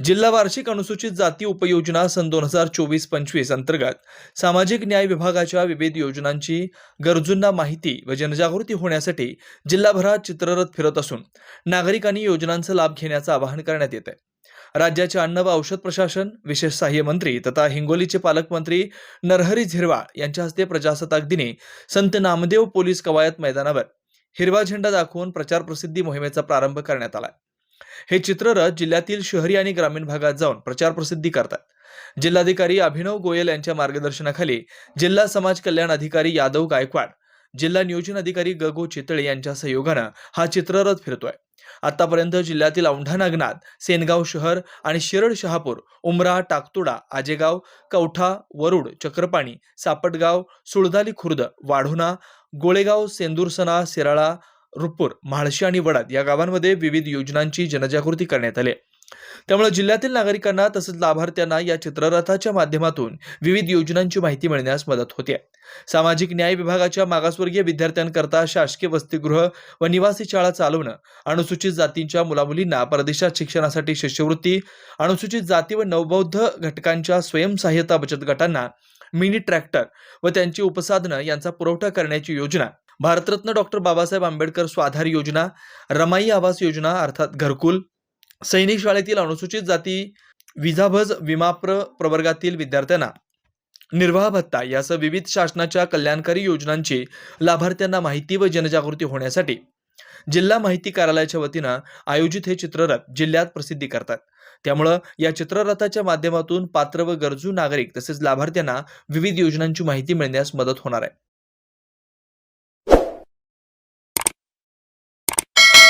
जिल्हा वार्षिक अनुसूचित जाती उपयोजना सन दोन हजार चोवीस पंचवीस अंतर्गत सामाजिक न्याय विभागाच्या विविध योजनांची गरजूंना माहिती व जनजागृती होण्यासाठी जिल्हाभरात चित्ररथ फिरत असून नागरिकांनी योजनांचा लाभ घेण्याचं आवाहन करण्यात येत आहे राज्याचे अन्न व औषध प्रशासन विशेष सहाय्य मंत्री तथा हिंगोलीचे पालकमंत्री नरहरी झिरवाळ यांच्या हस्ते प्रजासत्ताक दिनी संत नामदेव पोलीस कवायत मैदानावर हिरवा झेंडा दाखवून प्रचार प्रसिद्धी मोहिमेचा प्रारंभ करण्यात आला हे चित्ररथ जिल्ह्यातील शहरी आणि ग्रामीण भागात जाऊन प्रचार प्रसिद्धी करतात. जिल्हाधिकारी अभिनव गोयल यांच्या मार्गदर्शनाखाली जिल्हा समाज कल्याण अधिकारी यादव गायकवाड जिल्हा नियोजन अधिकारी गगो चितळे यांच्या सहयोगानं हा चित्ररथ फिरतोय. आतापर्यंत जिल्ह्यातील औंढा नागनाथ सेनगाव शहर आणि शिरड शहापूर उमरा टाकतुडा आजेगाव कवठा वरुड चक्रपाणी सापटगाव सुळदाली खुर्द वाढोणा गोळेगाव सेंदूरसना शिराळा रुपूर म्हाळशी आणि वडाद या गावांमध्ये विविध योजनांची जनजागृती करण्यात आली. त्यामुळे जिल्ह्यातील नागरिकांना तसंच लाभार्थ्यांना या चित्ररथाच्या माध्यमातून विविध योजनांची माहिती मिळण्यास मदत होते. सामाजिक न्याय विभागाच्या मागासवर्गीय विद्यार्थ्यांकरता शासकीय वसतिगृह व निवासी शाळा चालवणं अनुसूचित जातींच्या मुलामुलींना परदेशात शिक्षणासाठी शिष्यवृत्ती अनुसूचित जाती व नवबौद्ध घटकांच्या स्वयंसहाय्यता बचत गटांना मिनी ट्रॅक्टर व त्यांची उपसाधनं यांचा पुरवठा करण्याची योजना भारतरत्न डॉक्टर बाबासाहेब आंबेडकर स्वाधार योजना रमाई आवास योजना अर्थात घरकुल सैनिक शाळेतील अनुसूचित जाती विजाभज विमाप्र प्रवर्गातील विद्यार्थ्यांना निर्वाह भत्ता यासह विविध शासनाच्या कल्याणकारी योजनांची लाभार्थ्यांना माहिती व जनजागृती होण्यासाठी जिल्हा माहिती कार्यालयाच्या वतीनं आयोजित हे चित्ररथ जिल्ह्यात प्रसिद्धी करतात. त्यामुळं या चित्ररथाच्या माध्यमातून पात्र व गरजू नागरिक तसेच लाभार्थ्यांना विविध योजनांची माहिती मिळण्यास मदत होणार आहे.